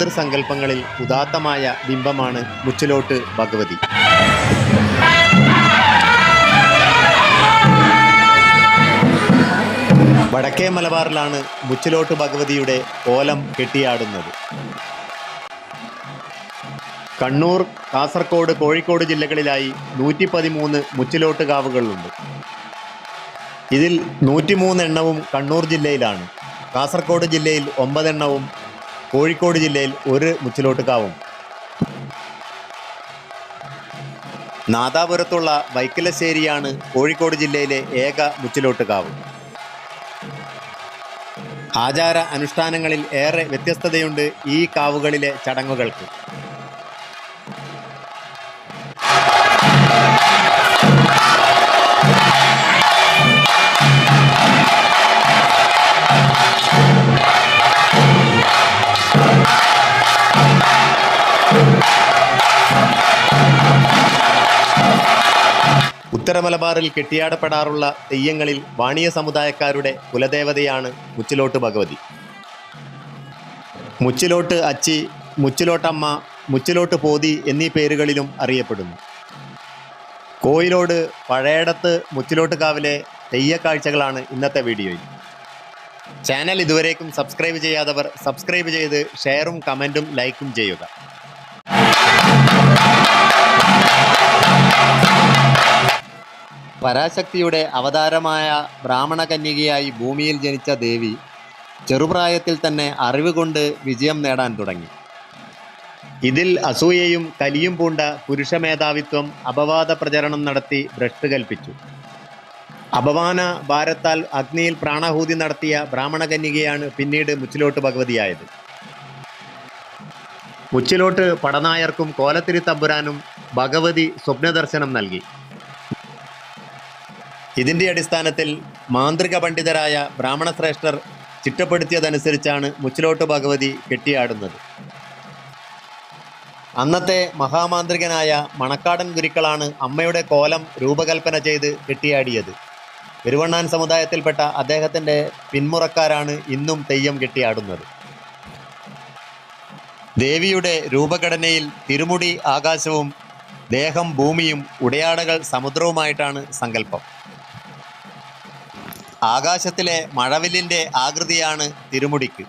മാതൃസങ്കല്പങ്ങളിൽ ഉദാത്തമായ ബിംബമാണ് മുച്ചിലോട്ട് ഭഗവതി. വടക്കേ മലബാറിലാണ് മുച്ചിലോട്ട് ഭഗവതിയുടെ ഓലം കെട്ടിയാടുന്നത്. കണ്ണൂർ കാസർഗോഡ് കോഴിക്കോട് ജില്ലകളിലായി നൂറ്റി പതിമൂന്ന് മുച്ചിലോട്ട് കാവുകളുണ്ട്. ഇതിൽ നൂറ്റിമൂന്ന് എണ്ണവും കണ്ണൂർ ജില്ലയിലാണ്. കാസർഗോഡ് ജില്ലയിൽ ഒമ്പതെണ്ണവും കോഴിക്കോട് ജില്ലയിൽ ഒരു മുച്ചിലോട്ടുകാവും. നാദാപുരത്തുള്ള വൈക്കലശ്ശേരിയാണ് കോഴിക്കോട് ജില്ലയിലെ ഏക മുച്ചിലോട്ടുകാവ്. ആചാര അനുഷ്ഠാനങ്ങളിൽ ഏറെ വ്യത്യസ്തതയുണ്ട് ഈ കാവുകളിലെ ചടങ്ങുകൾക്ക്. ഉത്തര മലബാറിൽ കെട്ടിയാടപ്പെടാറുള്ള തെയ്യങ്ങളിൽ വാണിയ സമുദായക്കാരുടെ കുലദേവതയാണ് മുച്ചിലോട്ട് ഭഗവതി. മുച്ചിലോട്ട് അച്ചി മുച്ചിലോട്ടമ്മ മുച്ചിലോട്ട് പോതി എന്നീ പേരുകളിലും അറിയപ്പെടുന്നു. കോയിലോട് പഴയടത്ത് മുച്ചിലോട്ട് കാവിലെ തെയ്യക്കാഴ്ചകളാണ് ഇന്നത്തെ വീഡിയോയിൽ. ചാനൽ ഇതുവരേക്കും സബ്സ്ക്രൈബ് ചെയ്യാത്തവർ സബ്സ്ക്രൈബ് ചെയ്ത് ഷെയറും കമന്റും ലൈക്കും ചെയ്യുക. പരാശക്തിയുടെ അവതാരമായ ബ്രാഹ്മണ കന്യകയായി ഭൂമിയിൽ ജനിച്ച ദേവി ചെറുപ്രായത്തിൽ തന്നെ അറിവ് കൊണ്ട് വിജയം നേടാൻ തുടങ്ങി. ഇതിൽ അസൂയയും കലിയും പൂണ്ട പുരുഷ മേധാവിത്വം അപവാദ പ്രചരണം നടത്തി ഭ്രഷ്ട് കൽപ്പിച്ചു. അപമാന ഭാരത്താൽ അഗ്നിയിൽ പ്രാണാഹൂതി നടത്തിയ ബ്രാഹ്മണ കന്യകയാണ് പിന്നീട് മുച്ചിലോട്ട് ഭഗവതിയായത്. മുച്ചിലോട്ട് പടനായർക്കും കോലത്തിരി തമ്പുരാനും ഭഗവതി സ്വപ്നദർശനം നൽകി. ഇതിന്റെ അടിസ്ഥാനത്തിൽ മാന്ത്രിക പണ്ഡിതരായ ബ്രാഹ്മണ ശ്രേഷ്ഠർ ചിട്ടപ്പെടുത്തിയതനുസരിച്ചാണ് മുച്ചിലോട്ട് ഭഗവതി കെട്ടിയാടുന്നത്. അന്നത്തെ മഹാമാന്ത്രികനായ മണക്കാടൻ ഗുരുക്കളാണ് അമ്മയുടെ കോലം രൂപകൽപ്പന ചെയ്ത് കെട്ടിയാടിയത്. പെരുവണ്ണാൻ സമുദായത്തിൽപ്പെട്ട അദ്ദേഹത്തിന്റെ പിന്മുറക്കാരാണ് ഇന്നും തെയ്യം കെട്ടിയാടുന്നത്. ദേവിയുടെ രൂപഘടനയിൽ തിരുമുടി ആകാശവും ദേഹം ഭൂമിയും ഉടയാടകൾ സമുദ്രവുമായിട്ടാണ് സങ്കല്പം. ആകാശത്തിലെ മഴവില്ലിന്റെ ആകൃതിയാണ് തിരുമുടിക്ക്.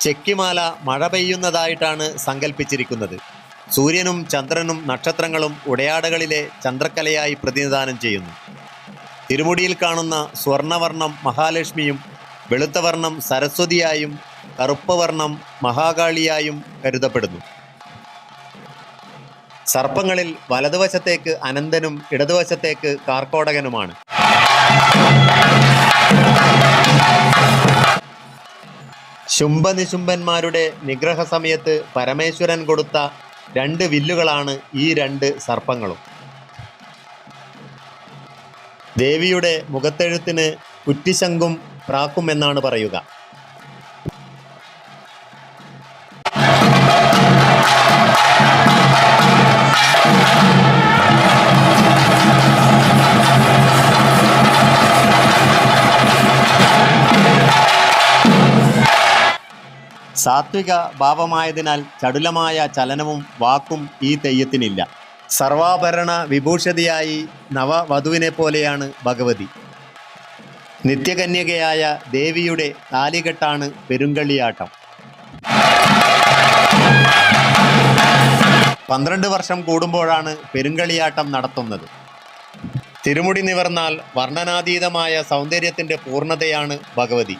ചെക്കിമാല മഴ പെയ്യുന്നതായിട്ടാണ് സങ്കല്പിച്ചിരിക്കുന്നത് സൂര്യനും ചന്ദ്രനും നക്ഷത്രങ്ങളും ഉടയാടകളിലെ ചന്ദ്രക്കലയായി പ്രതിനിധാനം ചെയ്യുന്നു. തിരുമുടിയിൽ കാണുന്ന സ്വർണവർണം മഹാലക്ഷ്മിയും വെളുത്തവർണം സരസ്വതിയായും കറുപ്പ് വർണം മഹാകാളിയായും കരുതപ്പെടുന്നു. സർപ്പങ്ങളിൽ വലതുവശത്തേക്ക് അനന്തനും ഇടതുവശത്തേക്ക് കാർക്കോടകനുമാണ്. ശുംഭനിശുംഭന്മാരുടെ നിഗ്രഹ സമയത്ത് പരമേശ്വരൻ കൊടുത്ത രണ്ട് വില്ലുകളാണ് ഈ രണ്ട് സർപ്പങ്ങളും. ദേവിയുടെ മുഖത്തെഴുത്തിന് കുറ്റിശങ്കും പ്രാക്കും എന്നാണ് പറയുക. സാത്വിക ഭാവമായതിനാൽ ചടുലമായ ചലനവും വാക്കും ഈ തെയ്യത്തിനില്ല. സർവാഭരണ വിഭൂഷതിയായി നവവധുവിനെ പോലെയാണ് ഭഗവതി. നിത്യകന്യകയായ ദേവിയുടെ താലികെട്ടാണ് പെരുങ്കളിയാട്ടം പന്ത്രണ്ട് വർഷം കൂടുമ്പോഴാണ് പെരുങ്കളിയാട്ടം നടത്തുന്നത്. തിരുമുടി നിവർന്നാൽ വർണനാതീതമായ സൗന്ദര്യത്തിന്റെ പൂർണതയാണ് ഭഗവതി.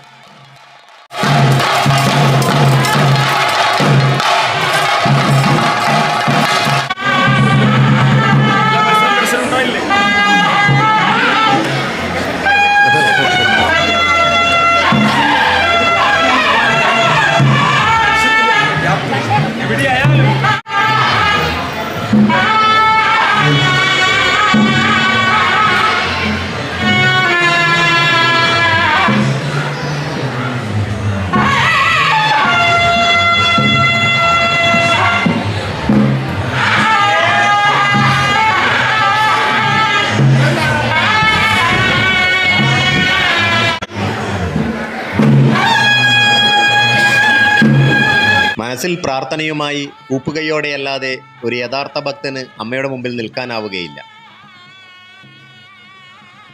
മനസ്സിൽ പ്രാർത്ഥനയുമായി കൂപ്പുകയോടെയല്ലാതെ ഒരു യഥാർത്ഥ ഭക്തന് അമ്മയുടെ മുമ്പിൽ നിൽക്കാനാവുകയില്ല.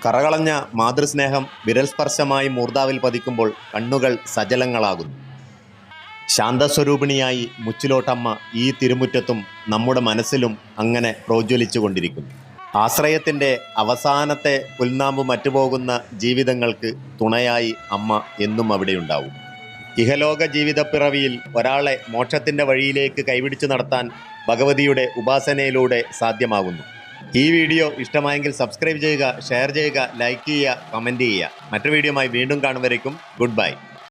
കറകളഞ്ഞ മാതൃസ്നേഹം വിരൽസ്പർശമായി മൂർദാവിൽ പതിക്കുമ്പോൾ കണ്ണുകൾ സജലങ്ങളാകുന്നു. ശാന്തസ്വരൂപിണിയായി മുച്ചിലോട്ടമ്മ ഈ തിരുമുറ്റത്തും നമ്മുടെ മനസ്സിലും അങ്ങനെ പ്രോജ്വലിച്ചു കൊണ്ടിരിക്കുന്നു ആശ്രയത്തിന്റെ അവസാനത്തെ പുൽനാമ്പ് മറ്റുപോകുന്ന ജീവിതങ്ങൾക്ക് തുണയായി അമ്മ എന്നും അവിടെയുണ്ടാവും. ഇഹലോക ജീവിതപ്പിറവിയിൽ ഒരാളെ മോക്ഷത്തിന്റെ വഴിയിലേക്ക് കൈപിടിച്ച് നടത്താൻ ഭഗവതിയുടെ ഉപാസനയിലൂടെ സാധ്യമാകുന്നു. ഈ വീഡിയോ ഇഷ്ടമായെങ്കിൽ സബ്സ്ക്രൈബ് ചെയ്യുക ഷെയർ ചെയ്യുക ലൈക്ക് ചെയ്യുക കമന്റ് ചെയ്യുക. മറ്റു വീഡിയോയുമായി വീണ്ടും കാണും ഗുഡ് ബൈ.